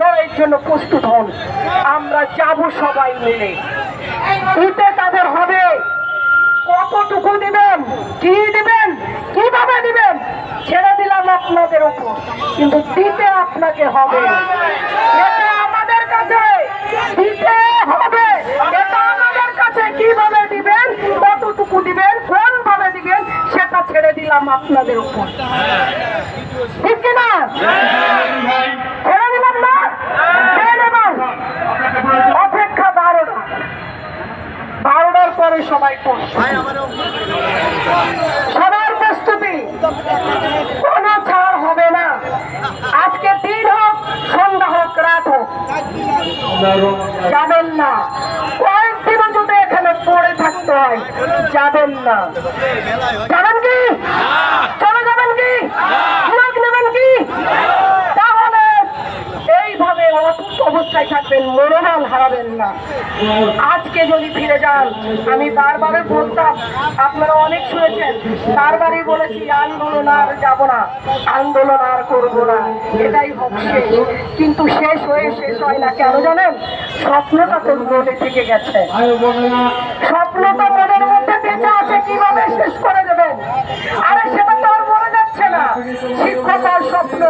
লড়াইয়ের জন্য প্রস্তুত হন। আমরা যাব সবাই মিলে। দিতে তাদের হবে। কতটুকু দিবেন? কি দিবেন? কীভাবে দিবেন? ছেড়ে দিলাম আপনাদের উপর। কিন্তু দিতে আপনাকে হবে। আমাদের কাছে। দিতে হবে। এটা আমাদের কাছে। কীভাবে দিবেন? কতটুকু দিবেন? কোন ভাবে দিবেন? সেটা ছেড়ে দিলাম আপনাদের উপর। ঠিক কিনা? সবার প্রস্তুতি কোনো ছাড় হবে না। আজকে দিন হোক, সন্ধ্যা হোক, রাত হোক। যাবেন না। কয়েকদিনও যদি এখানে পড়ে থাকতে হয়, যাবেন না। যাবেন কি? চলে যাবেন কি? লোক নেবেন কি? তাহলে এইভাবে অবস্থায় থাকবেন, মনোবল হারাবেন। না। আজকে যদি ফিরে যান, আমি বারবারে বলতাম আপনারা অনেক শুনেছেন। বারবারই বলেছি, আন্দোলন আর যাব না, আন্দোলন আর করব না। এটাই শেষ কিন্তু শেষ হয়ে শেষ হয় না কেন জানেন? স্বপ্নটা তো মনে থেকে গেছে। স্বপ্ন তো মনের মধ্যে বেঁচে আছে কীভাবে শেষ করে দেবেন? আরে সেটা তো আর মরে যাচ্ছে না। শিক্ষকতার স্বপ্ন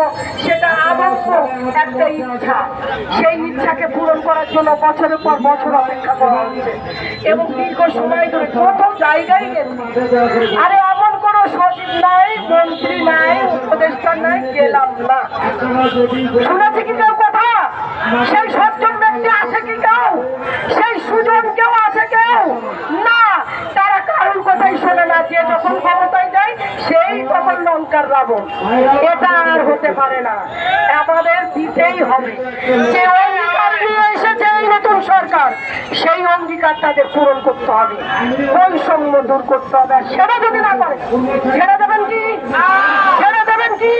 একটা ইচ্ছা, সেই ইচ্ছাকে পূরণ করার জন্য বছরের পর বছর অপেক্ষা করা হচ্ছে। এবং দীর্ঘ সময় ধরে কত জায়গায় গেছে। আরে এমন কোন সচিব নাই, মন্ত্রী নাই, উপদেষ্টা নাই, গেলাম না। শুনেছি কি কথা? সেই সজ্জন ব্যক্তি আছে কি কেউ সেই সুজন কেউ আছে কেউ না তারা কারোর কথাই শোনে না যে যখন ক্ষমতায় যায়, সেই তখন লঙ্কার রাবণ। এটা আর হতে পারে না। আমাদের দিতেই হবে। যে অঙ্গীকার নিয়ে এসেছে এই নতুন সরকার, সেই অঙ্গীকার তাদের পূরণ করতে হবে। বৈষম্য দূর করতে হবে। সেটা যদি না করে, ছেড়ে দেবেন কি? ছেড়ে দেবেন কি?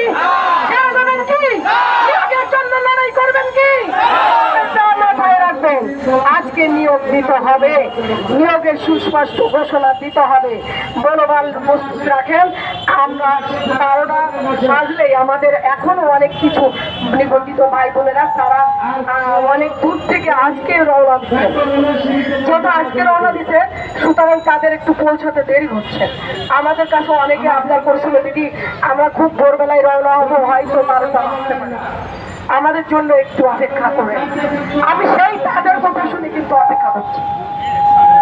ছেড়ে দেবেন কি নিয়োগের জন্য লড়াই করবেন কি এটা মাথায় রাখবেন আজকে নিয়োগ দিতে হবে। নিয়োগের সুস্পষ্ট ঘোষণা দিতে হবে। মনোবল প্রস্তুত রাখেন। আমরা বারোটা বাজলেই আমাদের এখনও অনেক কিছু নিবন্ধিত ভাই বোনেরা, তারা অনেক দূর থেকে আজকে রওনা দিচ্ছে। যেহেতু আজকে রওনা দিতে সুতরাং তাদের একটু পৌঁছাতে দেরি হচ্ছে। আমাদের কাছে অনেকে আপনার করছিল, দিদি, আমরা খুব ভোরবেলায় রওনা হব, হয়তো বারোটা পারে। আমাদের জন্য একটু অপেক্ষা করে। আমি সেই তাদের কথা শুনে কিন্তু অপেক্ষা করছি।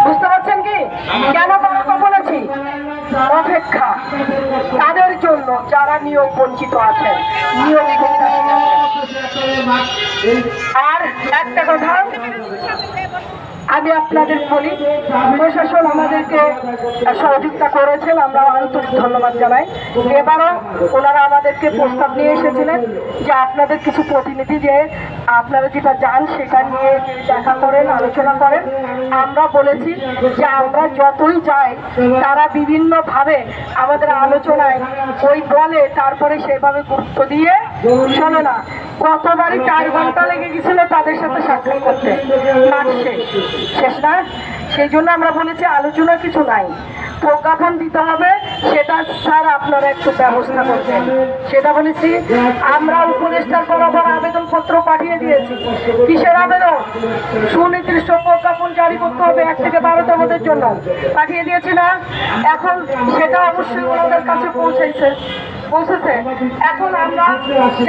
বুঝতে পারছেন কি? কেন কথা বলেছি? অপেক্ষা। তাদের জন্য যারা নিয়োগ বঞ্চিত আছেন, নিয়োগ আর একটা কথা আমি আপনাদের বলি প্রশাসন আমাদেরকে সহযোগিতা করেছেন, আমরা আন্তরিক ধন্যবাদ জানাই। এবারও ওনারা আমাদেরকে প্রস্তাব নিয়ে এসেছিলেন যে আপনাদের কিছু প্রতিনিধি যে আপনারা যেটা যান সেটা নিয়ে দেখা করেন, আলোচনা করেন। আমরা বলেছি যে আমরা যতই যাই, তারা বিভিন্নভাবে আমাদের আলোচনায় ওই বলে তারপরে সেভাবে গুরুত্ব দিয়ে শোনো না গতবারই চার ঘণ্টা লেগে গেছিল তাদের সাথে সাক্ষাৎ করতে। মাস শেষ। শেষ না? সেই জন্য আমরা বলেছি আলোচনা কিছু নাই। প্রজ্ঞাপন দিতে হবে সেটা স্যার আপনারা একটু ব্যবস্থা করবেন। সেটা বলেছি আমরা উপদেষ্টার বরাবর আবেদন পত্র পাঠিয়ে দিয়েছি। কিসের আবেদন? সুনির্দিষ্ট প্রজ্ঞাপন জারি করতে হবে এক থেকে বারোতমদের জন্য। পাঠিয়ে দিয়েছি না? এখন সেটা অবশ্যই ওনাদের কাছে পৌঁছেছে পৌঁছেছে এখন আমরা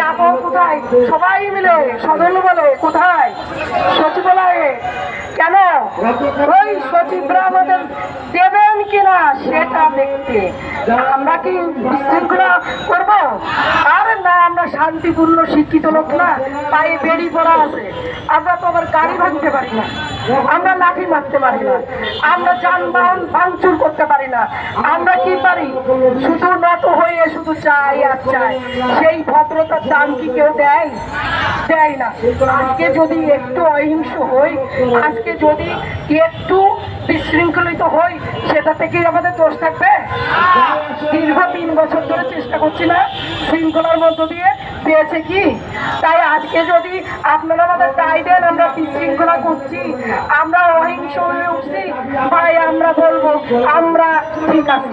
যাব কোথায়? সবাই মিলে সদন বলে, কোথায়? সচিবালয়ে। কেন? ওই সচিবরা আমাদের দেবেন কিনা সেটা দেখতে। আমরা কি বিশৃঙ্খলা করব? আর না, আমরা শান্তিপূর্ণ, শিক্ষিত লোক না, পায়ে বেরিয়ে পড়া আছে। আমরা তো আবার গাড়ি ভাঙতে পারি না। আমরা লাঠি মারতে পারি না। আমরা যানবাহন ভাঙচুর করতে পারি না। আমরা কি পারি? শুধু নত হয়ে শুধু চাই আর চাই। সেই ভদ্রতার দাম কি কেউ দেয়? দেয় না। আজকে যদি একটু অহিংস হই, আজকে যদি একটু বিশৃঙ্খলিত হই সেটা থেকেই আমাদের দোষ থাকবে। দীর্ঘ তিন বছর ধরে চেষ্টা করছি না শৃঙ্খলার মধ্য দিয়ে পেয়েছে কি? তাই আজকে যদি আপনারা আমাদের দায় দেন, আমরা বিশৃঙ্খলা করছি, আমরা অহিংস হয়ে উঠছি, ভাই, আমরা বলব, আমরা ঠিক আছি।